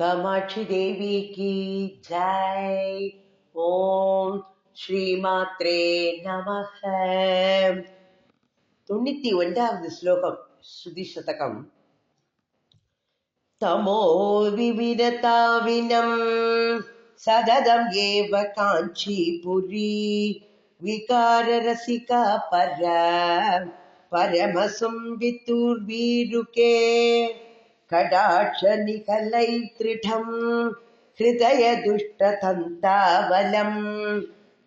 കാമാക്ഷി ദേവിക്ക് ജയ്. ഓം ശ്രീമാത്രേ നമ. തൊണ്ണൂറ്റി ഒൻപതാമത് ശ്ലോകം ശ്രുതി ശതകം. തമോ വിവിരതാവിനം സതതം ഏവ കാഞ്ചീപുരി വികാരരസിക പര പരമസും വിത്തൂർവീരുകേ कटाक्षनिकलैत्रिठं हृदयदुष्टतन्तावलं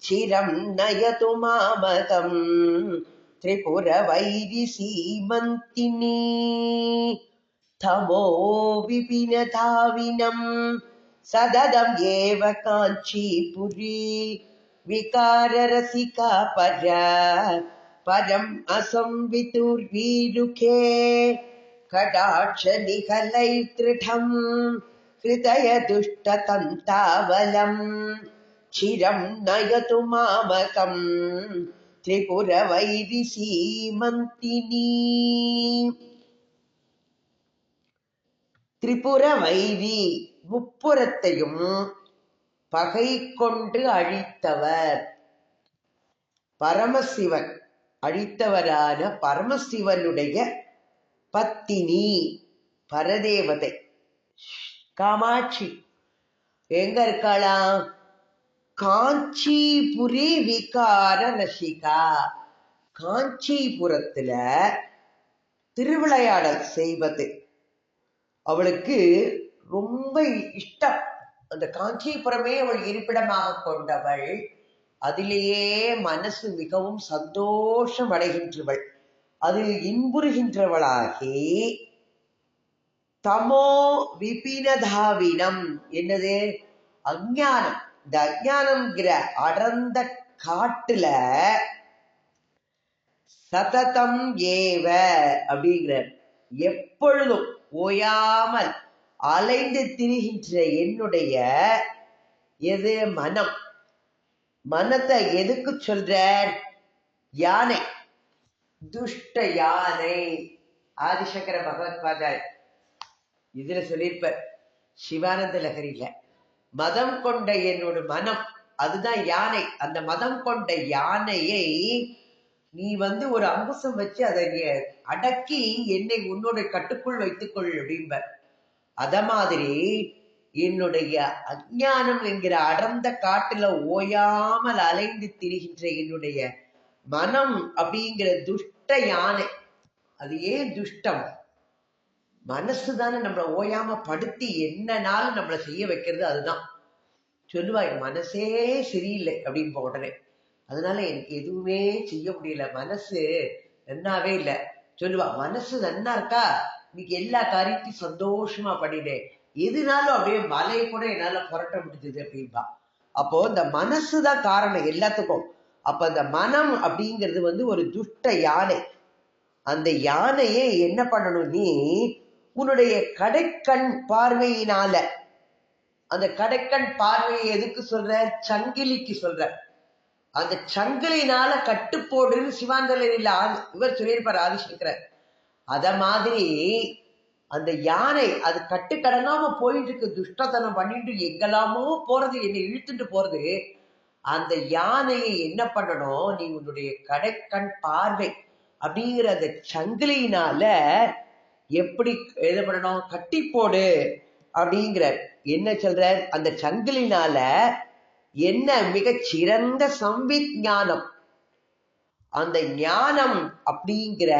चिरं नयतु मामकं त्रिपुरवैरिसीमन्तिनी तमो विपिनधाविनं सददम् एव काञ्चीपुरी विकाररसिका परा परम् असंवितुर्वीरुखे कडाक्षनिकलै दृढम् हृदयदुष्टतन्तावलम् चिरं नयतु मामकम् त्रिपुरवैरिसीमन्तिनी திரிபுர வைரி முப்புறத்தையும் பகை கொண்டு அழித்தவர் பரமசிவன் அழித்தவரான பரமசிவனுடைய பத்தினி பரதேவதை. காமாட்சி எங்க இருக்காளாம்? காஞ்சிபுரி விகார ரசிகா. காஞ்சிபுரத்துல திருவிளையாடல் செய்வது. அவளுக்கு ரொம்ப இஷ்டம். அந்த காஞ்சிபுரமே அவள் இருப்பிடமாக கொண்டவள். அதிலேயே மனசு மிகவும் சந்தோஷம் அடைகின்றவள். அதில் இன்புறுகின்றவளாகி தமோ விபினதாவினம். என்னது? அஞ்ஞானம். இந்த அஜானம்ங்கிற அடர்ந்த காட்டுல சததம் ஏவ அப்படிங்கிற எப்பொழுதும் ஓயாமல் அலைந்து திரிகின்ற என்னுடைய எது? மனம். மனத்தை எதுக்கு சொல்ற யானை. துஷ்ட யானை ஆதிசங்கர பகவத்பாதர் இதுல சொல்லியிருப்பார் சிவானந்த லகரியில மதம் கொண்ட என்னோட மனம் அதுதான் யானை. அந்த மதம் கொண்ட யானையை நீ வந்து ஒரு அங்குசம் வச்சு அதை நீ அடக்கி என்னை உன்னோட கட்டுக்குள் வைத்துக்கொள் அப்படிம்ப அத மாதிரி என்னுடைய அஜானம் என்கிற அடர்ந்த காட்டுல ஓயாமல் அலைந்து திரிகின்ற என்னுடைய மனம் அப்படிங்கிற துஷ்ட யானை. அது ஏன் துஷ்டம்? மனசு தானே நம்மளை ஓயாம படுத்தி என்னனாலும் நம்மளை செய்ய வைக்கிறது அதுதான். சொல்லுவா என் மனசே சரியில்லை அப்படின்னு உடனே. அதனால எனக்கு எதுவுமே செய்ய முடியல. மனசு நன்னாவே இல்லை. சொல்லுவா மனசு நன்னா இருக்கா? இன்னைக்கு எல்லா காரியத்தையும் சந்தோஷமா பண்ணினேன் எதுனாலும் அப்படியே மலையை கூட என்னால புரட்ட முடிஞ்சது அப்படின்பா. அப்போ இந்த மனசு தான் காரணம் எல்லாத்துக்கும். அப்ப அந்த மனம் அப்படிங்கிறது வந்து ஒரு துஷ்ட யானை. அந்த யானையை என்ன பண்ணணும்? நீ உன்னுடைய கடைக்கண் பார்வையினால அந்த கடைக்கண் பார்வையை எதுக்கு சொல்ற? சங்கிலிக்கு சொல்ற. அந்த சங்கிலினால கட்டுப்போடுன்னு சிவாந்தலில் இவர் சொல்லியிருப்பார் ஆதிசங்கரர். அத மாதிரி அந்த யானை அது கட்டுக்கடங்காம போயிட்டு இருக்கு. துஷ்டத்தனம் பண்ணிட்டு எங்கெல்லாமோ போறது என்னை இழுத்துட்டு போறது. அந்த யானையை என்ன பண்ணணும்? நீ உன்னுடைய கடைக்கண் பார்வை அப்படிங்கிற அந்த சங்கிலியினால எப்படி எது பண்ணணும்? கட்டி போடு அப்படிங்கிற என்ன சொல்ற அந்த சங்கிலினால என்ன மிக சிறந்த சம்வித் ஞானம் அந்த ஞானம் அப்படிங்கிற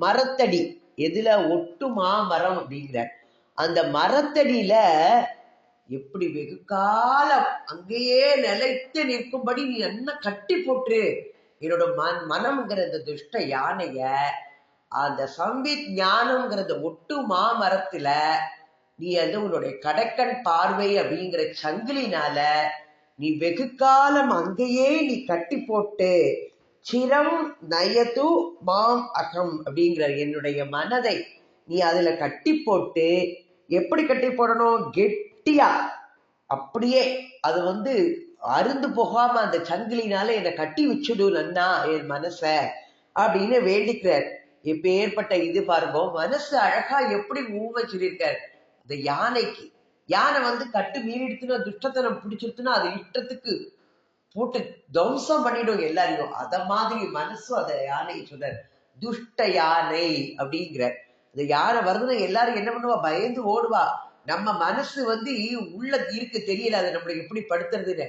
மரத்தடி எதுல ஒட்டுமா மரம் அப்படிங்கிற அந்த மரத்தடியில எப்படி வெகு காலம் அங்கேயே நிலைத்து நிற்கும்படி நீ என்ன கட்டி போட்டு என்னோட மன் மனம்ங்கிற இந்த துஷ்ட யானைய அந்த சம்பித் ஞானம்ங்கிற ஒட்டு மாமரத்துல நீ அது உன்னுடைய கடக்கண் பார்வை அப்படிங்கிற சங்கிலினால நீ வெகு காலம் அங்கேயே நீ கட்டி போட்டு சிரம் நயது மாம் அகம் அப்படிங்கிற என்னுடைய மனதை நீ அதுல கட்டி போட்டு எப்படி கட்டி போடணும்? கெட் கெட்டியா? அப்படியே அது வந்து அருந்து போகாம அந்த சங்கிலினால என்னை கட்டி வச்சுடு நன்னா என் மனச அப்படின்னு வேண்டிக்கிறார். எப்பேற்பட்ட இது பாருங்க மனசு அழகா எப்படி மூவ் வச்சிருக்கார் இந்த யானைக்கு யானை வந்து கட்டு மீறிடுத்துனா துஷ்டத்தனம் பிடிச்சிருத்துனா அது இஷ்டத்துக்கு போட்டு துவம்சம் பண்ணிடும் எல்லாரையும். அத மாதிரி மனசு அத யானை சொல்றார். துஷ்ட யானை அப்படிங்கிற அந்த யானை வருதுன்னா எல்லாரும் என்ன பண்ணுவா? பயந்து ஓடுவா. நம்ம மனசு வந்து உள்ள இருக்கு தெரியல. அதை நம்மளுக்கு எப்படி படுத்துறதுன்னு.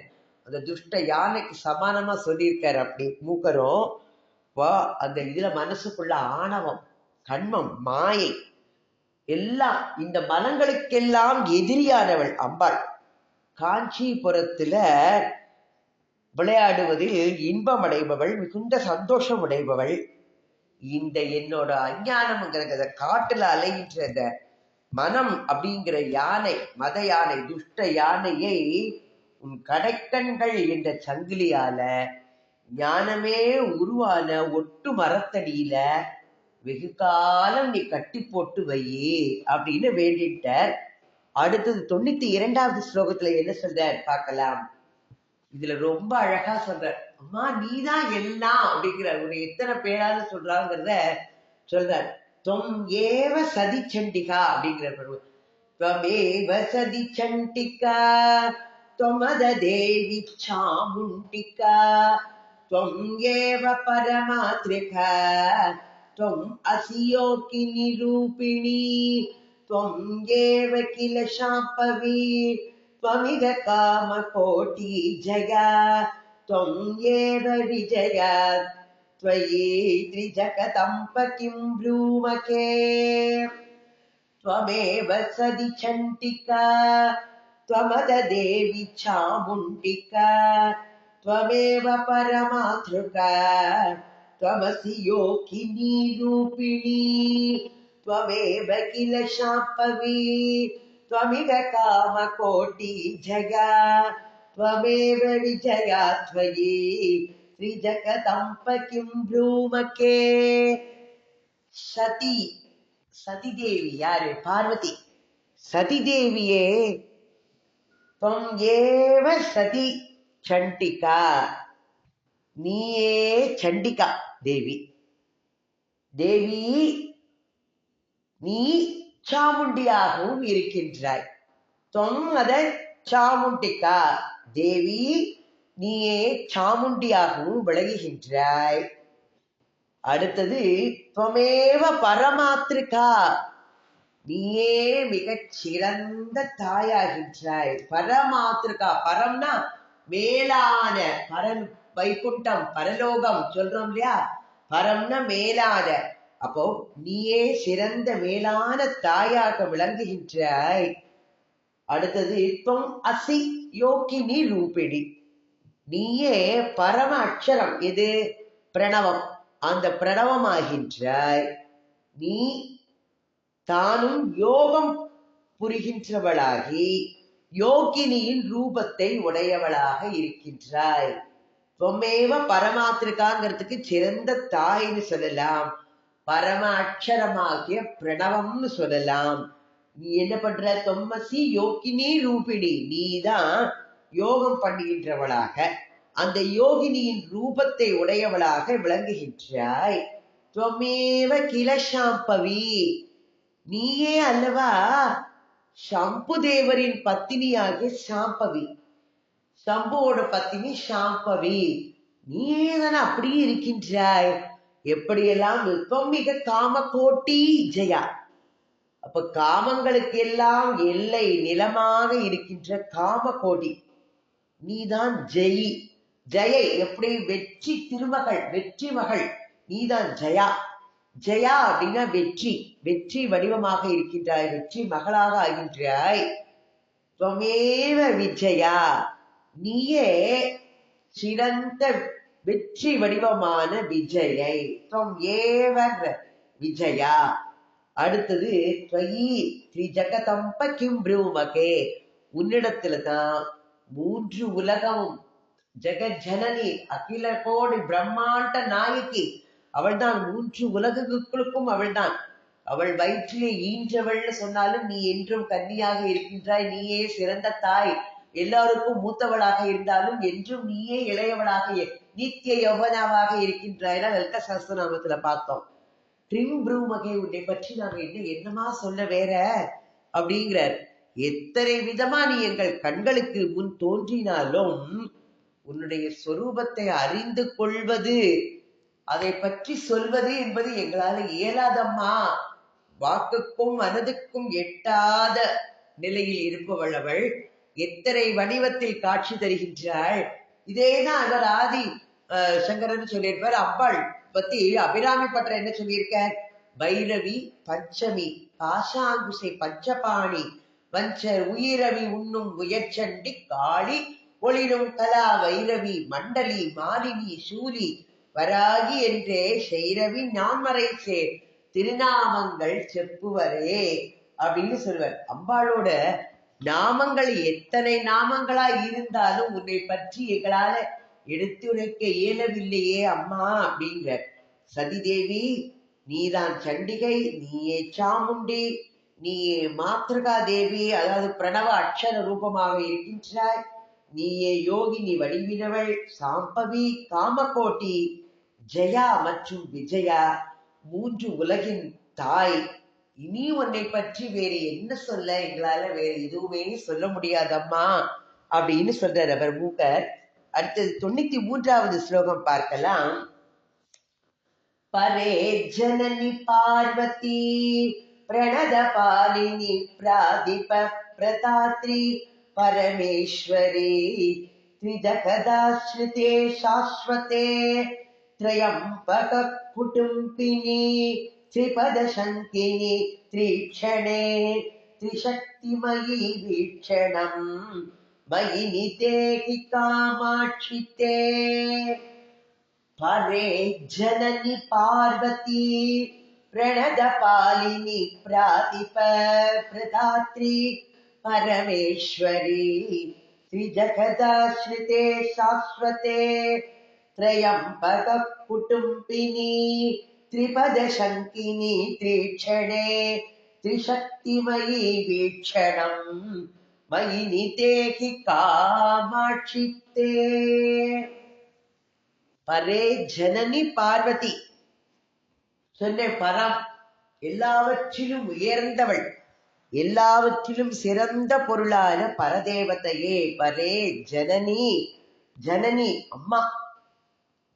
அந்த துஷ்ட யானைக்கு சமானமா சொல்லியிருக்காரு அப்படி மூக்கரும். வா அந்த இதுல மனசுக்குள்ள ஆணவம் கண்மம் மாயை எல்லாம் இந்த மனங்களுக்கெல்லாம் எதிரியானவள் அம்பாள். காஞ்சிபுரத்துல விளையாடுவதில் இன்பம் அடைபவள் மிகுந்த சந்தோஷம் அடைபவள் இந்த என்னோட அஞ்ஞானம்ங்கிறத காட்டுல அலைகின்ற மனம் அப்படிங்கிற யானை மத யானை துஷ்ட யானையை உன் கடைக்கண்கள் என்ற சங்கிலியால ஞானமே உருவான ஒட்டு மரத்தடியில வெகு காலம் நீ கட்டி போட்டு வையே அப்படின்னு வேண்டிட்டார். அடுத்தது தொண்ணூத்தி இரண்டாவது ஸ்லோகத்துல என்ன சொல்றார் பார்க்கலாம். இதுல ரொம்ப அழகா சொல்ற அம்மா நீதான் எல்லாம் அப்படிங்கிறார். உன்னை எத்தனை பேரால சொல்றாங்கிறத சொல்றார். தொம் ஏவ சதி சண்டிகா அப்படிங்கிற பருவம் त्वमेव सदि चण्डिका त्वमद देवि चामुण्डिका त्वं एव परमात्रिका त्वम् असि योगिनिरूपिणी त्वम् एव किल शाम्पवी त्वमिह कामकोटि जया त्वम् एव विजया त्वयि त्रिजगदम्ब किं ब्रूमके। त्वमेव सदि चण्डिका त्वमद देवि चामुण्डिका, त्वमेव परमातृका त्वमसि योगिनी रूपिणी, त्वमेव किल शाम्पवी त्वमिह कामकोटि जया त्वमेव विजया त्वयि। त्रिजगदम्ब किं ब्रूमके சதி சதிதேவி யாரு பார்வதி சதிதேவியே त्वं ஏவ சதி சண்டிகா நீயே சண்டிகா தேவி தேவி நீ சாமுண்டியாகவும் இருக்கின்றாய் தொம் அத சாமுண்டிகா தேவி நீயே சாமுண்டியாகவும் விளங்குகின்றாய். அடுத்தது துவமேவ பரமாத்திருக்கா நீயே மிகச் சிறந்த தாயாகின்றாய். பரமாத்திருக்கா பரம்னா மேலான பரன் வைகுண்டம் பரலோகம் சொல்றோம் இல்லையா? பரம்னா மேலான. அப்போ நீயே சிறந்த மேலான தாயாக விளங்குகின்றாய். அடுத்தது துவம் அசி யோகினி ரூபிணி. நீயே பரம அக்ஷரம். எது? பிரணவம். அந்த பிரணவமாகின்றாய். நீ தானும் யோகம் புரிகின்றவளாகி யோகினியின் ரூபத்தை உடையவளாக இருக்கின்றாய். பொம்மேவ பரமாத்திருக்காங்கிறதுக்கு சிறந்த தாய்ன்னு சொல்லலாம். பரம அக்ஷரமாகிய பிரணவம்னு சொல்லலாம். நீ என்ன பண்ற? தொம்மசி யோகினி ரூபிணி. நீதான் யோகம் பண்ணுகின்றவளாக அந்த யோகினியின் ரூபத்தை உடையவளாக விளங்குகின்றாய். துவமேவ கில சாம்பவி நீயே அல்லவா? சம்பு தேவரின் பத்தினியாகிய சாம்பவி சம்புவோட பத்தினி சாம்பவி நீயே தானே அப்படியே இருக்கின்றாய். எப்படியெல்லாம் விருப்பம் மிக காம கோட்டி ஜெயா. அப்ப காமங்களுக்கு எல்லாம் எல்லை நிலமாக இருக்கின்ற காம கோடி நீதான் ஜெயி. ஜெயை எப்படி வெற்றி திருமகள் வெற்றி மகள் நீதான் ஜெயா. ஜெயா அப்படின்னா வெற்றி. வெற்றி வடிவமாக இருக்கின்றாய் வெற்றி மகளாக ஆகின்றாய். துவமேவ விஜயா. நீயே சிறந்த வெற்றி வடிவமான விஜயை. துவம் ஏவ விஜயா. அடுத்தது துவயி ஸ்ரீ ஜகதம்ப கிம் பிரூமகே. உன்னிடத்துல தான் மூன்று உலகமும் ஜெகஜனனி அகில கோடி பிரம்மாண்ட நாயகி. அவள்தான் மூன்று உலகங்களுக்கும் அவள்தான். அவள் வயிற்றிலே ஈன்றவள்னு சொன்னாலும் நீ என்றும் கன்னியாக இருக்கின்றாய் நீயே சிறந்த தாய். எல்லாருக்கும் மூத்தவளாக இருந்தாலும் என்றும் நீயே இளையவளாக நித்திய யௌவனாவாக இருக்கின்றாய்னா வெல்க சஹஸ்ரநாமத்துல பார்த்தோம். ட்ரிம் ப்ரூமகை உன்னை பற்றி நாங்க என்ன என்னமா சொல்ல வேற? அப்படிங்கிறார். எத்தனை விதமா நீ எங்கள் கண்களுக்கு முன் தோன்றினாலும் உன்னுடைய சொரூபத்தை அறிந்து கொள்வது அதை பற்றி சொல்வது என்பது எங்களால இயலாதம்மா. வாக்குக்கும் மனதுக்கும் எட்டாத நிலையில் இருப்பவள் அவள் எத்தனை வடிவத்தில் காட்சி தருகின்றாள். இதேதான் அவர் ஆதி அஹ், சங்கரன் சொல்லியிருப்பார் அம்பாள் பத்தி அபிராமி பற்ற என்ன சொல்லியிருக்க பைரவி பஞ்சமி பாசாங்குசை பஞ்சபாணி வஞ்ச உயிரவி உண்ணும் உயர்ச்சண்டி காளி ஒளிரும் கலா வைரவி மண்டலி மாலினி சூலி வராகி என்றே செய்ரவி நான்மறை சேர் திருநாமங்கள் செப்புவரே அப்படின்னு சொல்லுவார் அம்பாளோட நாமங்கள் எத்தனை நாமங்களா இருந்தாலும் உன்னை பற்றி எங்களால எடுத்துரைக்க இயலவில்லையே அம்மா அப்படிங்கிற சதிதேவி நீதான் சண்டிகை நீயே சாமுண்டி நீயே மாத்ருகா தேவி அதாவது பிரணவ அக்ஷர ரூபமாக இருக்கின்றாய். நீயே யோகினி வடிவினவள் சாம்பவி காமகோட்டி ஜெயா மற்றும் விஜயா மூன்று உலகின் தாய். இனி உன்னை பற்றி வேறு என்ன சொல்ல? எங்களால வேற எதுவுமே சொல்ல முடியாதம்மா அப்படின்னு சொல்றார் அவர் மூக்கர் அடுத்தது தொண்ணூத்தி மூன்றாவது ஸ்லோகம் பார்க்கலாம். பரே ஜனனி பார்வதி प्रणदपालिनि प्रातिप प्रतात्रि परमेश्वरे त्रिदकदाश्रिते शाश्वते त्रयम्बककुटुम्बिनी त्रिपदशङ्किनि त्रीक्षणे त्रिशक्तिमयी वीक्षणम् मयि हि कामाक्षि ते परे जननि पार्वती प्रणदपालिनि प्रातिप प्रदात्री परमेश्वरी त्रिजगदाश्रिते शाश्वते त्रयम् पदकुटुम्बिनी त्रिपदशङ्किनि त्रीक्षणे त्रिशक्तिमयि वीक्षणम् मयि निते कामाक्षिप्ते। परे जननि पार्वती। சொன்னேன் சொன்ன பரம் எல்லாவற்றிலும் உயர்ந்தவள் எல்லாவற்றிலும் சிறந்த பொருளான பரதேவதையே பரே ஜனனி ஜனனி அம்மா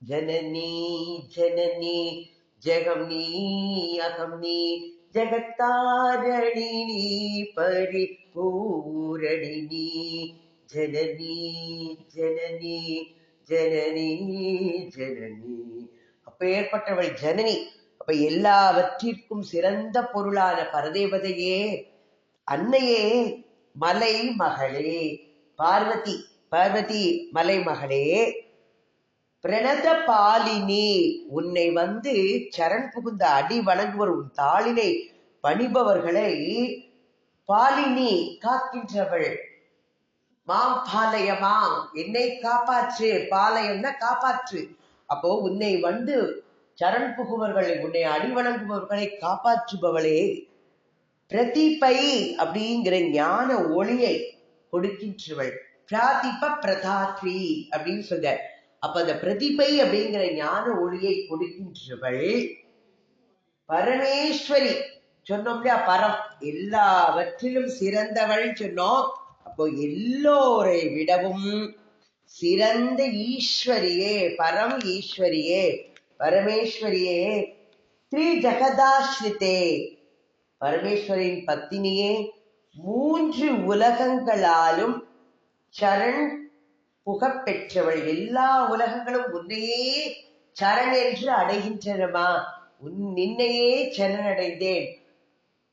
ஜனனி ஜனனி ஜெகம் நீ அகம் நீ ஜெகத்தாரணி நீ பரிபூரணி நீ ஜனனி ஜனனி ஜனனி ஜனனி. அப்ப ஏற்பட்டவள் ஜனனி. அப்ப எல்லாவற்றிற்கும் சிறந்த பொருளான பரதேவதையே அன்னையே மலை மகளே பார்வதி பார்வதி மலை மகளே பிரணத பாலினி உன்னை வந்து சரண் புகுந்த அடி வணங்குவர் உன் தாளினை பணிபவர்களை பாலினி காக்கின்றவள். மாம் பாலயமாம் என்னை காப்பாற்று பாலயம்னா காப்பாற்று. அப்போ உன்னை வந்து சரண் புகுவர்களை உன்னை அடிவணங்குபவர்களை காப்பாற்றுபவளே. பிரதிபை அப்படிங்கிற ஞான ஒளியை கொடுக்கின்றவள். பிராதிப பிரதாத்ரி அப்படின்னு சொல்ற அப்ப அந்த பிரதிபை அப்படிங்கிற ஞான ஒளியை கொடுக்கின்றவள் பரமேஸ்வரி. சொன்னோம் இல்லையா? பரம். எல்லாவற்றிலும் சிறந்தவள் சொன்னோம். அப்போ எல்லோரை விடவும் சிறந்த ஈஸ்வரியே பரம் ஈஸ்வரியே. பரமேஸ்வரியே ஸ்ரீ ஜெகதாஸ்ரிதே பரமேஸ்வரின் பத்தினியே மூன்று உலகங்களாலும் சரண் புகப்பெற்றவள் எல்லா உலகங்களும் உன்னையே சரண் என்று அடைகின்றனமா? உன் நின்னையே சரணடைந்தேன்.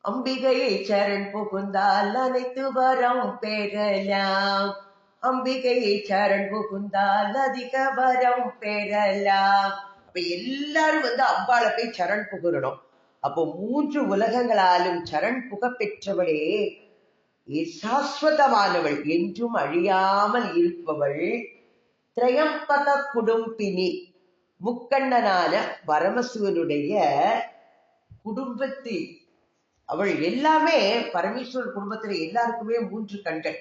அம்பிகையை சரண் புகுந்தால் அனைத்து வரம் பெறலாம். அம்பிகையை சரண் புகுந்தால் அதிக வரம் பெறலாம். அப்ப எல்லாரும் வந்து அம்பாளை போய் சரண் புகழணும் அப்போ மூன்று உலகங்களாலும் சரண் புக பெற்றவளே சாஸ்வதமானவள். என்றும் அழியாமல் இருப்பவள் திரையம்பக குடும்பினி. முக்கண்ணனான பரமசிவனுடைய குடும்பத்தில். அவள் எல்லாமே பரமேஸ்வரர் குடும்பத்துல எல்லாருக்குமே மூன்று கண்கள்.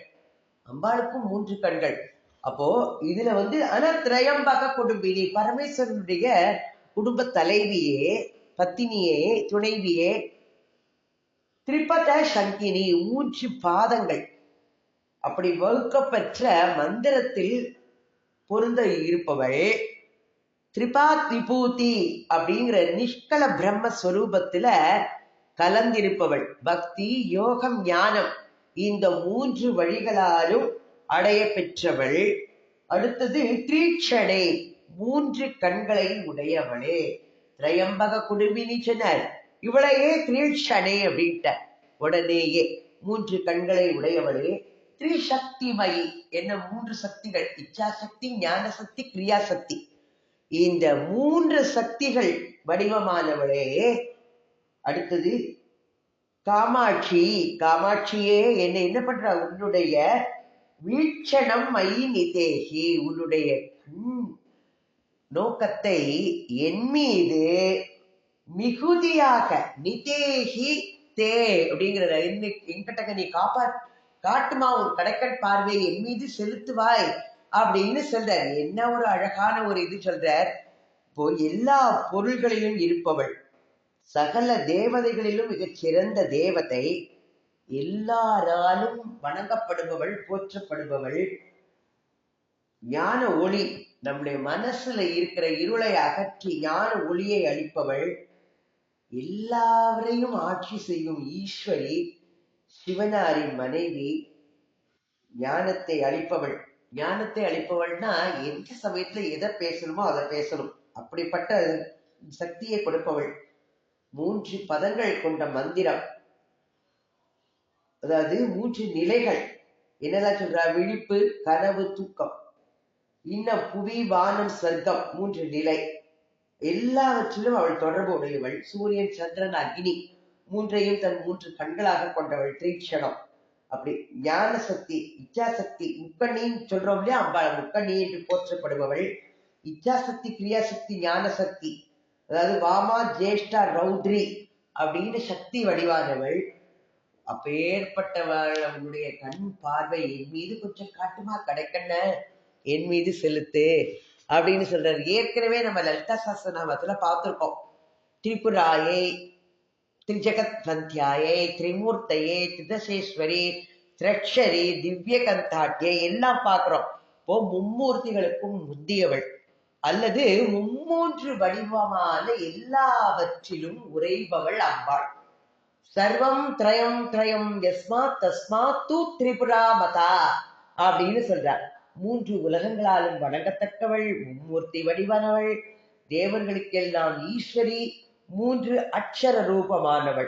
அம்பாளுக்கும் மூன்று கண்கள். அப்போ இதுல வந்து ஆனா திரையம்பக குடும்பினி பரமேஸ்வரனுடைய குடும்ப தலைவியே பத்தினியே துணைவியே திரிபத சங்கினி மூன்று பாதங்கள். அப்படி வகுக்கப்பெற்ற மந்திரத்தில் பொருந்த இருப்பவள் திரிபா விபூதி அப்படிங்கிற நிஷ்கல பிரம்மஸ்வரூபத்துல கலந்திருப்பவள். பக்தி யோகம் ஞானம். இந்த மூன்று வழிகளாலும் அடைய பெற்றவள் அடுத்தது திரீட்சணை மூன்று கண்களை உடையவளே. திரையம்பக குடும்பினி சொன்னார் இவளையே திரீட்சணை அப்படின்ட்ட. உடனேயே மூன்று கண்களை உடையவளே. திரிசக்திமயி என்ன மூன்று சக்திகள்? இச்சா சக்தி ஞான சக்தி கிரியா சக்தி இந்த மூன்று சக்திகள் வடிவமானவளே. அடுத்தது காமாட்சி. காமாட்சியே என்ன என்ன பண்ற? உன்னுடைய வீட்சணம் மயி நிதேகி உன்னுடைய கண் நோக்கத்தை என் மீது மிகுதியாக நிதேகி தே அப்படிங்கிற என்கிட்ட நீ காப்பா காட்டுமா ஒரு கடைக்கட் பார்வை என் மீது செலுத்துவாய் அப்படின்னு சொல்றார். என்ன ஒரு அழகான ஒரு இது சொல்றார். எல்லா பொருள்களிலும் இருப்பவள் சகல தேவதைகளிலும் மிகச் சிறந்த தேவதை எல்லாராலும் வணங்கப்படுபவள் போற்றப்படுபவள். ஞான ஒளி நம்முடைய மனசுல இருக்கிற இருளை அகற்றி ஞான ஒளியை அளிப்பவள். எல்லாவரையும் ஆட்சி செய்யும் ஈஸ்வரி சிவனாரின் மனைவி ஞானத்தை அளிப்பவள். ஞானத்தை அளிப்பவள்னா எந்த சமயத்துல எதை பேசணுமோ அதை பேசணும். அப்படிப்பட்ட சக்தியை கொடுப்பவள். மூன்று பதங்கள் கொண்ட மந்திரம். அதாவது மூன்று நிலைகள். என்னதான் சொல்றா? விழிப்பு கனவு தூக்கம். இன்னும் புவி வானம் சொர்க்கம் மூன்று நிலை. எல்லாவற்றிலும் அவள் தொடர்பு உடையவள். சூரியன் சந்திரன் அக்னி மூன்றையும் தன் மூன்று கண்களாக கொண்டவள். திரீட்சணம் அப்படி ஞான சக்தி இச்சாசக்தி முக்கண்ணின்னு சொல்றோம் இல்லையா? அம்பாள் முக்கண்ணி என்று போற்றப்படுபவள். இச்சாசக்தி கிரியாசக்தி ஞான சக்தி அதாவது வாமா ஜேஷ்டா ரௌத்ரி அப்படின்னு சக்தி வடிவானவள். அப்பேற்பட்டவர்களுடைய கண் பார்வை என் மீது கொஞ்சம் காட்டுமா கடைக்கண்ண? என் மீது செலுத்து அப்படின்னு சொல்றாரு. ஏற்கனவே நம்ம லலிதா சாஸ்திரநாமத்துல பார்த்துருக்கோம். திரிபுராயை திரிஜகத் சந்தியாயை திரிமூர்த்தையே திரிதசேஸ்வரி திரட்சரி திவ்ய கந்தாட்டியை எல்லாம் பார்க்கிறோம். இப்போ மும்மூர்த்திகளுக்கும் முந்தியவள். அல்லது மும்மூன்று வடிவமான எல்லாவற்றிலும் உறைபவள் அம்பாள். சர்வம் திரயம் திரயம் எஸ்மாத் தஸ்மாத் தூ திரிபுரா மதா அப்படின்னு சொல்றார். மூன்று உலகங்களாலும் வணங்கத்தக்கவள் மும்மூர்த்தி வடிவானவள் தேவர்களுக்கெல்லாம் ஈஸ்வரி மூன்று அக்ஷர ரூபமானவள்.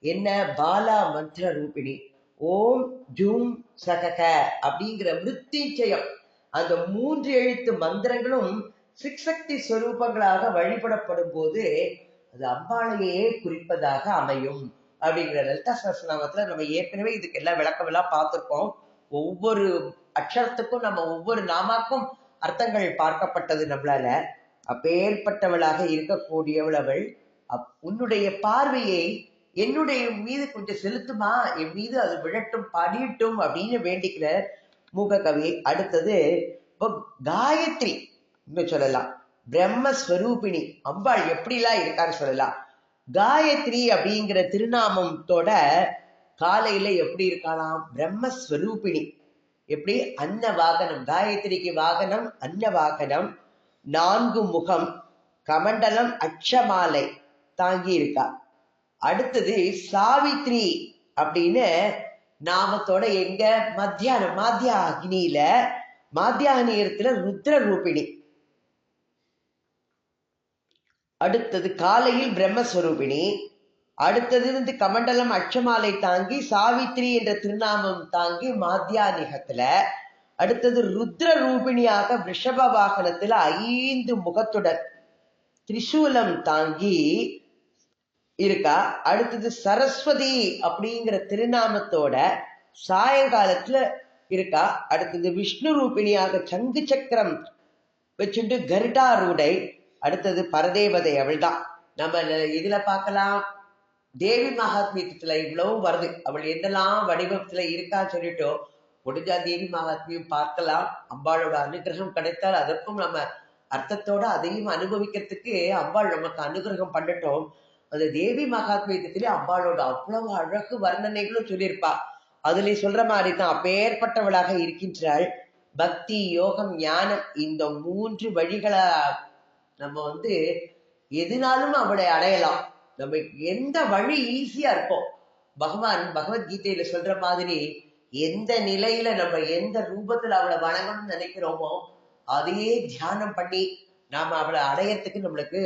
என்ன? பாலா மந்திர ரூபிணி. ஓம் ஜூம் சகக அப்படிங்கிற மிருத்திச்சயம் அந்த மூன்று எழுத்து மந்திரங்களும் சிக்சக்தி ஸ்வரூபங்களாக வழிபடப்படும் போது அது அம்பாளையே குறிப்பதாக அமையும். அப்படிங்கிற லலிதா சஹஸ்ரநாமத்துல நம்ம ஏற்கனவே இதுக்கு எல்லாம் விளக்கம் எல்லாம் பார்த்திருக்கோம். ஒவ்வொரு அக்ஷரத்துக்கும் நம்ம ஒவ்வொரு நாமாக்கும் அர்த்தங்கள் பார்க்கப்பட்டது நம்மளால. அப்பேற்பட்டவளாக இருக்கக்கூடியவள் அவள் அப்- உன்னுடைய பார்வையை என்னுடைய மீது கொஞ்சம் செலுத்துமா? என் மீது அது விழட்டும் படியட்டும் அப்படின்னு வேண்டிக்கிற மூககவி அடுத்தது காயத்ரி இன்னும் சொல்லலாம். பிரம்மஸ்வரூபிணி. அம்பாள் எப்படிலாம் இருக்கான்னு சொல்லலாம். காயத்ரி அப்படிங்கிற திருநாமத்தோட காலையில எப்படி இருக்கலாம்? பிரம்மஸ்வரூபிணி. எப்படி? அன்ன வாகனம் காயத்ரிக்கு வாகனம் அன்ன வாகனம் நான்கு முகம் கமண்டலம் அச்சமாலை தாங்கி இருக்கா. அடுத்தது சாவித்ரி அப்படின்னு நாமத்தோட எங்க? மத்தியானம் மாத்தியா அக்னியில ருத்ர ரூபிணி அடுத்தது காலையில் பிரம்மஸ்வரூபிணி அடுத்தது வந்து கமண்டலம் அச்சமாலை தாங்கி சாவித்ரி என்ற திருநாமம் தாங்கி மாத்தியானிகத்துல அடுத்தது ருத்ர ரூபிணியாக ரிஷப வாகனத்துல ஐந்து முகத்துடன் திரிசூலம் தாங்கி இருக்கா? அடுத்தது சரஸ்வதி அப்படிங்கிற திருநாமத்தோட சாயங்காலத்துல இருக்கா? அடுத்தது விஷ்ணு ரூபிணியாக சங்கு சக்கரம் வச்சுட்டு கருடாரூடை அடுத்தது பரதேவதை அவள் தான் நம்ம இதுல பார்க்கலாம். தேவி மகாத்மியத்துல இவ்வளவு வருது. அவள் என்னெல்லாம் வடிவத்துல இருக்கா சொல்லிட்டோ முடிஞ்சா தேவி மகாத்மியம் பார்க்கலாம். அம்பாளோட அனுகிரகம் கிடைத்தால் அதற்கும் நம்ம அர்த்தத்தோட அதையும் அனுபவிக்கிறதுக்கு அம்பாள் நமக்கு அனுகிரகம் பண்ணட்டும். அது தேவி மகாத்மியத்திலே அம்பாளோட அவ்வளவு அழகு வர்ணனைகளும் சொல்லியிருப்பா. அதுல சொல்ற மாதிரி தான் அப்பேற்பட்டவளாக இருக்கின்றாள். பக்தி யோகம் ஞானம் இந்த மூன்று வழிகளை நம்ம வந்து எதுனாலும் அவளை அடையலாம். நம்ம எந்த வழி ஈஸியா இருக்கும் பகவான் பகவத்கீதையில சொல்ற மாதிரி எந்த நிலையில நம்ம எந்த ரூபத்துல அவளை வணங்கணும்னு நினைக்கிறோமோ அதையே தியானம் பண்ணி நாம அவளை அடையறதுக்கு நம்மளுக்கு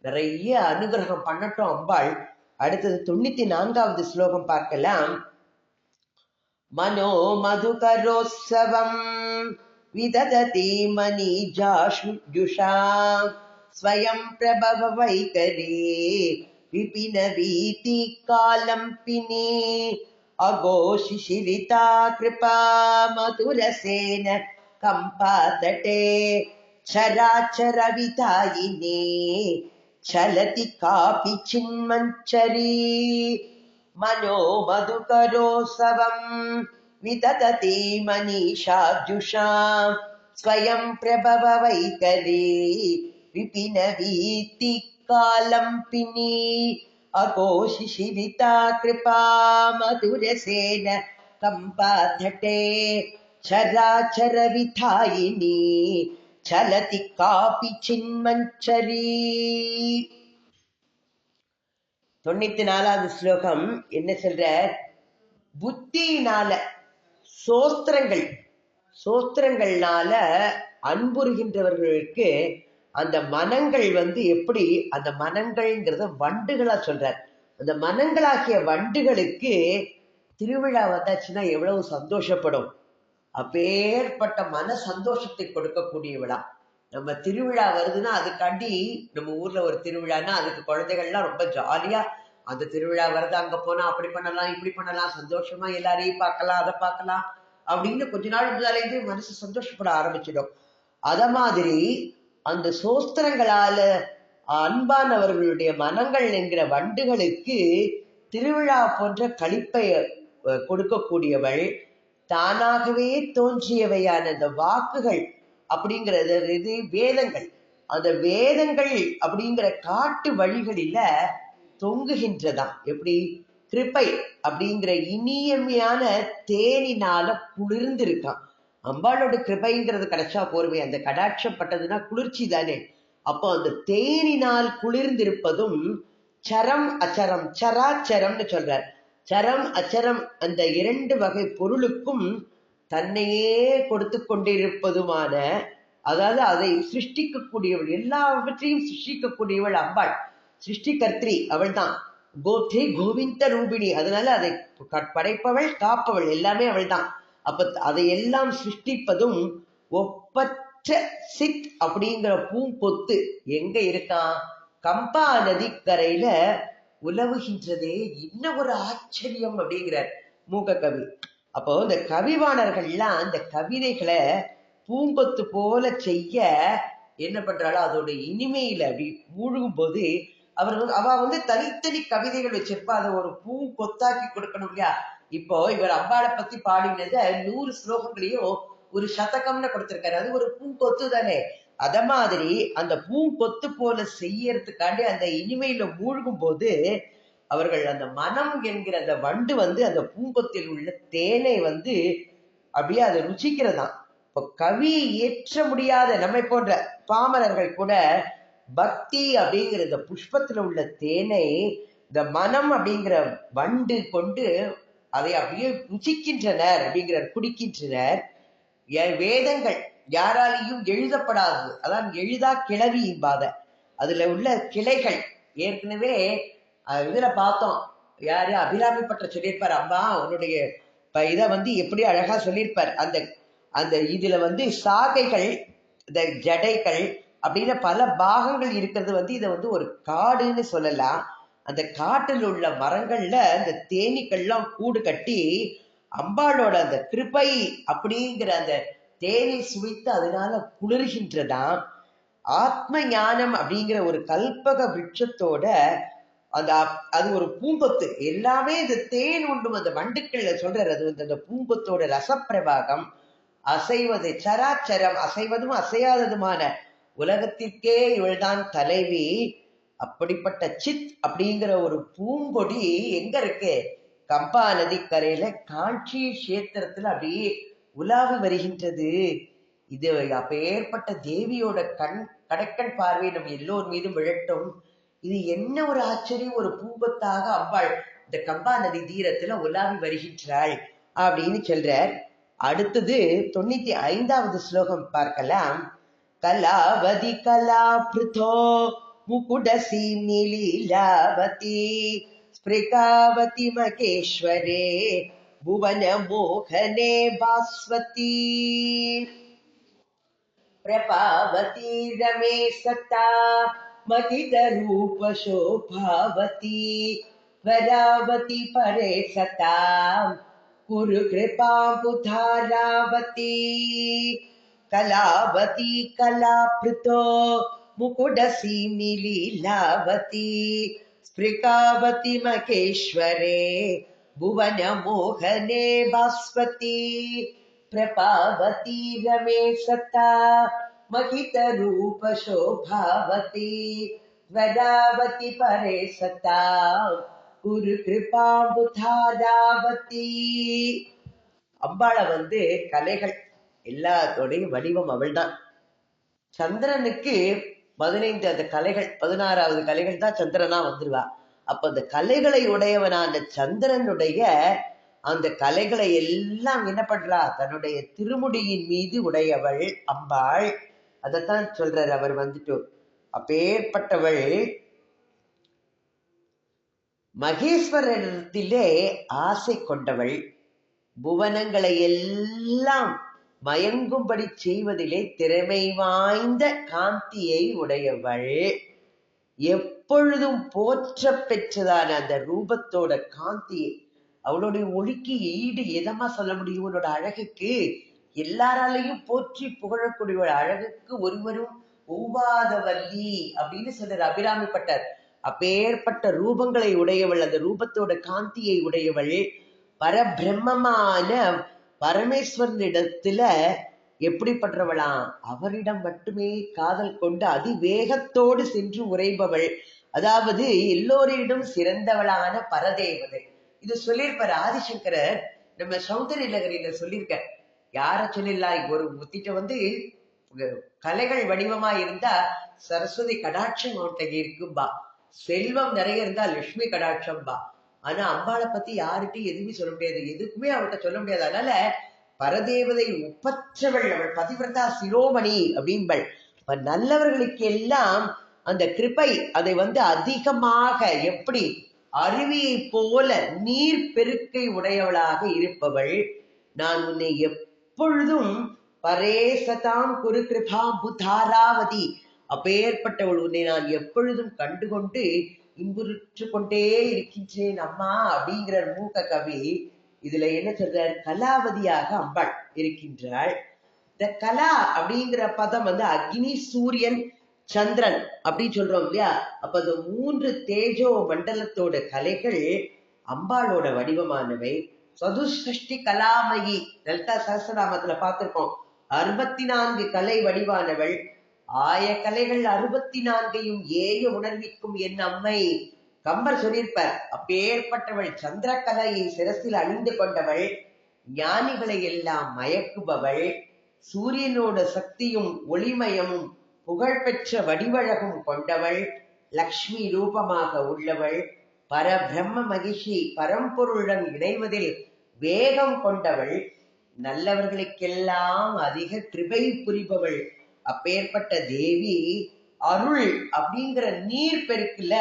நிறைய அனுகிரகம் பண்ணட்டும் அம்பாள். அடுத்தது தொண்ணூத்தி நான்காவது ஸ்லோகம் பார்க்கலாம். மனோ மதுகரோத்சவம். विदधति मनीजाुषा स्वयं प्रभव वैकरे विपिनवीतिकालम्पिने अगो शिशिलिता कृपा मधुरसेन कम्पातटे। चराचरविधायिने चलति कापि चिन्मञ्चरी। मनो मधुकरोत्सवम् विदधति मनीषाजुषा स्वयं प्रभव वैकरे विपिन वीति कालम्पिनी अघोषिशिरिता कृपा मधुरसेन कम्पातटे चराचरविधायिनी चलति कापि चिन्मञ्चरी தொண்ணூத்தி நாலாவது ஸ்லோகம் என்ன சொல்ற புத்தியினால சோஸ்திரங்கள் சோஸ்திரங்கள்னால அன்புறுகின்றவர்களுக்கு அந்த மனங்கள் வந்து எப்படி அந்த மனங்கள்ங்கிறத வண்டுகளா சொல்றார். அந்த மனங்களாகிய வண்டுகளுக்கு திருவிழா வந்தாச்சுன்னா எவ்வளவு சந்தோஷப்படும். அப்பேற்பட்ட மன சந்தோஷத்தை கொடுக்கக்கூடிய விழா நம்ம திருவிழா வருதுன்னா அதுக்காண்டி நம்ம ஊர்ல ஒரு திருவிழான்னா அதுக்கு குழந்தைகள்லாம் ரொம்ப ஜாலியா அந்த திருவிழா வருது அங்க போனா அப்படி பண்ணலாம் இப்படி பண்ணலாம் சந்தோஷமா எல்லாரையும் பார்க்கலாம் அதை பார்க்கலாம் அப்படின்னு கொஞ்ச நாள் முன்னாலேருந்து மனசு சந்தோஷப்பட ஆரம்பிச்சிடும். அத மாதிரி அந்த சோஸ்திரங்களால அன்பானவர்களுடைய மனங்கள் என்கிற வண்டுகளுக்கு திருவிழா போன்ற கழிப்பை கொடுக்கக்கூடியவள் தானாகவே தோன்றியவையான அந்த வாக்குகள் அப்படிங்கிறது இது வேதங்கள். அந்த வேதங்கள் அப்படிங்கிற காட்டு வழிகளில தொங்குகின்றதாம் எப்படி? கிருப்பை அப்படிங்கிற இனியமையான தேனினால குளிர்ந்திருக்கான். அம்பாளோட கிருபைங்கிறது கிடைச்சா போர்வை அந்த கடாட்சம் பட்டதுன்னா குளிர்ச்சி தானே. அப்போ அந்த தேனினால் குளிர்ந்திருப்பதும் சரம் அச்சரம் சராச்சரம்னு சொல்றார். சரம் அச்சரம் அந்த இரண்டு வகை பொருளுக்கும் தன்னையே கொடுத்து கொண்டிருப்பதுமான அதாவது அதை சிருஷ்டிக்கக்கூடியவள் எல்லாவற்றையும் சிருஷ்டிக்கக்கூடியவள் அம்பாள். சிருஷ்டிகர்த்ரி அவள் தான் கோத்ரி கோவிந்த ரூபிணி. அதனால அதை படைப்பவள் காப்பவள் எல்லாமே அவள் தான் அப்ப அதையெல்லாம் சிருஷ்டிப்பதும் ஒப்பற்ற சித் அப்படிங்கிற பூங்கொத்து எங்க இருக்கான் கம்பா நதிக்கரையில உலவுகின்றதே என்ன ஒரு ஆச்சரியம் அப்படிங்கிறார் மூக கவி. அப்போ இந்த கவிவாணர்கள்லாம் அந்த கவிதைகளை பூங்கொத்து போல செய்ய என்ன பண்றாளோ அதோட இனிமையில அப்படி மூழ்கும் போது அவர் வந்து அவ வந்து தனித்தனி கவிதைகள் வச்சிருப்பா. அதை ஒரு பூ கொத்தாக்கி கொடுக்கணும் இல்லையா? இப்போ இவர் அம்பாளை பத்தி பாடினத நூறு ஸ்லோகங்களையும் ஒரு சதகம்னு கொடுத்திருக்காரு. அது ஒரு பூங்கொத்து தானே? அத மாதிரி அந்த பூங்கொத்து போல செய்யறதுக்காண்டி அந்த இனிமையில மூழ்கும் போது அவர்கள் அந்த மனம் என்கிற அந்த வண்டு வந்து அந்த பூங்கொத்தில் உள்ள தேனை வந்து அப்படியே அதை ருச்சிக்கிறதாம் இப்போ கவி ஏற்ற முடியாத நம்மை போன்ற பாமரர்கள் கூட பக்தி அப்படிங்கிற இந்த புஷ்பத்துல உள்ள தேனை இந்த மனம் அப்படிங்கிற வண்டு கொண்டு அதை அப்படியே உச்சிக்கின்றனர் அப்படிங்கிறார் குடிக்கின்றனர். வேதங்கள் யாராலையும் எழுதப்படாதது அதான் எழுதா கிளவி இம்பாத அதுல உள்ள கிளைகள். ஏற்கனவே இதுல பார்த்தோம். யாரு? அபிராமி பற்ற சொல்லியிருப்பார் அம்மா அவனுடைய இதை இத வந்து எப்படி அழகா சொல்லியிருப்பார்? அந்த அந்த இதுல வந்து சாகைகள் இந்த ஜடைகள் அப்படின்னு பல பாகங்கள் இருக்கிறது வந்து இதை வந்து ஒரு காடுன்னு சொல்லலாம். அந்த காட்டில் உள்ள மரங்கள்ல அந்த தேனீக்கள்லாம் கூடு கட்டி அம்பாளோட அந்த கிருபை அப்படிங்கிற அந்த தேனை சுவைத்து அதனால குளிர்கின்றதாம் ஆத்ம ஞானம் அப்படிங்கிற ஒரு கல்பக விருட்சத்தோட அந்த அப்- அது ஒரு பூங்கொத்து. எல்லாமே இந்த தேன் உண்டும் அந்த வண்டுக்கள்ல சொல்றாரு. அது வந்து அந்த பூங்கொத்தோட ரசப்பிரவாகம். அசைவது சராச்சரம் அசைவதும் அசையாததுமான உலகத்திற்கே இவள்தான் தலைவி. அப்படிப்பட்ட சித் அப்படிங்கிற ஒரு பூங்கொடி எங்க இருக்கு? கம்பா நதிக்கரையில காஞ்சி கஷேத்திரத்துல அப்படியே உலாவி வருகின்றது. இது அப்பேற்பட்ட தேவியோட கண் கடற்கண் பார்வை நம்ம எல்லோர் மீதும் விழட்டும். இது என்ன ஒரு ஆச்சரியம்? ஒரு பூங்கொத்தாக அம்பாள் இந்த கம்பா நதி தீரத்துல உலாவி வருகின்றாள் அப்படின்னு சொல்றார். அடுத்தது தொண்ணூத்தி ஐந்தாவது ஸ்லோகம் பார்க்கலாம். कलावधि कलाभृथो मुकुडसीम्नि लीलावती स्फृगावति महेश्वरे भुवनमोहने बास्वती प्रभावती रमे सता शोभावती वरावती परे सता कुरु कृपा बुधारावती कलावती कलाभृतो मुकुडसी लीलावती स्पृकावती मकेश्वरे भुवनमोहने भास्वती प्रपावती रमे सता महितरूपशोभावती वरावति परे सता குரு கிருபாம்புதாராவதி அம்பாளை வந்து கலைகள் எல்லாத்தோடைய வடிவம் அவள்தான். சந்திரனுக்கு பதினைந்து அந்த கலைகள் பதினாறாவது கலைகள் தான் சந்திரனா வந்துருவா. அப்ப அந்த கலைகளை உடையவனான சந்திரனுடைய அந்த கலைகளை எல்லாம் என்ன பண்றா? தன்னுடைய திருமுடியின் மீது உடையவள் அம்பாள். அதைத்தான் சொல்றார் அவர் வந்துட்டு. அப்பேற்பட்டவள் மகேஸ்வரத்திலே ஆசை கொண்டவள். புவனங்களை எல்லாம் மயங்கும்படி செய்வதிலே திறமை வாய்ந்த காந்தியை உடையவள். எப்பொழுதும் போற்ற பெற்றதான அந்த ரூபத்தோட காந்தியை அவளுடைய ஒளிக்கு ஈடு எதமா சொல்ல முடியும்? உன்னோட அழகுக்கு எல்லாராலையும் போற்றி புகழக்கூடிய அழகுக்கு ஒருவரும் ஒவ்வாதவல்லி அப்படின்னு சொல்றார் அபிராமி பட்டர் அப்பேற்பட்ட ரூபங்களை உடையவள் அந்த ரூபத்தோட காந்தியை உடையவள். பரபிரம்மமான பரமேஸ்வரனிடத்துல எப்படிப்பட்டவளாம் அவரிடம் மட்டுமே காதல் கொண்டு அதிவேகத்தோடு சென்று உரைபவள் அதாவது எல்லோரிடம் சிறந்தவளான பரதேவதை. இது சொல்லியிருப்பார் ஆதிசங்கரர். நம்ம சௌந்தரிய நகரில சொல்லியிருக்க யார சொல்லிடலாம் ஒரு முத்திட்ட வந்து கலைகள் வடிவமா இருந்தா சரஸ்வதி கடாட்சம் ஒருத்தகி இருக்கும்பா. செல்வம் நிறைய இருந்தா லட்சுமி கடாட்சம் பா ஆனா அம்பாளை பத்தி யார்கிட்டையும் எதுவுமே சொல்ல முடியாது. எதுக்குமே அவர்கிட்ட சொல்ல முடியாது. அதனால பரதேவதை ஒப்பற்றவள் அவள். பதிவிரதா சிரோமணி அப்படின்பள் இப்ப நல்லவர்களுக்கு எல்லாம் அந்த கிருபை அதை வந்து அதிகமாக எப்படி அருவியை போல நீர் பெருக்கை உடையவளாக இருப்பவள். நான் உன்னை எப்பொழுதும் பரேசதாம் குரு கிருபா புதாராவதி அப்பேற்பட்டவள் உன்னை நான் எப்பொழுதும் கண்டுகொண்டு இன்புற்று கொண்டே இருக்கின்றேன் அம்மா அப்படிங்கிற மூக்க கவி இதுல என்ன சொல்றார்? கலாவதியாக அம்பாள் இருக்கின்றாள். இந்த கலா அப்படிங்கிற பதம் வந்து அக்னி சூரியன் சந்திரன் அப்படின்னு சொல்றோம் இல்லையா? அப்ப அந்த மூன்று தேஜோ மண்டலத்தோட கலைகள் அம்பாளோட வடிவமானவை. சதுஷ்டி கலாமயி லலிதா சகசநாமத்துல பார்த்திருக்கோம். அறுபத்தி நான்கு கலை வடிவானவள். ஆய கலைகள் அறுபத்தி நான்கையும் ஏய உணர்விக்கும் என் அம்மை. கம்பர் சொல்லியிருப்பார் அப்பேற்பட்டவள் சந்திரகலையை சிரசில் அணிந்து கொண்டவள் ஞானிகளை எல்லாம் மயக்குபவள் சூரியனோட சக்தியும் ஒளிமயமும் புகழ்பெற்ற வடிவழகும் கொண்டவள் லக்ஷ்மி ரூபமாக உள்ளவள் பரபிரம்ம மகிஷி பரம்பொருளுடன் இணைவதில் வேகம் கொண்டவள் நல்லவர்களுக்கெல்லாம் அதிக கிருபை புரிபவள் அப்பேற்பட்ட தேவி அருள் அப்படிங்கிற நீர் பெருக்குல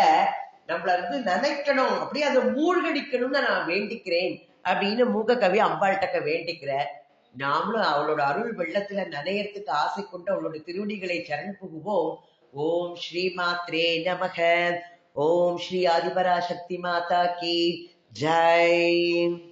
நம்மள வந்து நினைக்கணும் அப்படியே அதை மூழ்கடிக்கணும்னு நான் வேண்டிக்கிறேன் அப்படின்னு மூகக்கவி கவி அம்பாள்கிட்ட வேண்டிக்கிற. நாமளும் அவளோட அருள் வெள்ளத்துல நனையறதுக்கு ஆசை கொண்டு அவளோட திருவடிகளை சரண் புகுவோம். ஓம் ஸ்ரீ மாத்ரே நமக. ஓம் ஸ்ரீ ஆதிபராசக்தி மாதா கி. ஜெய்.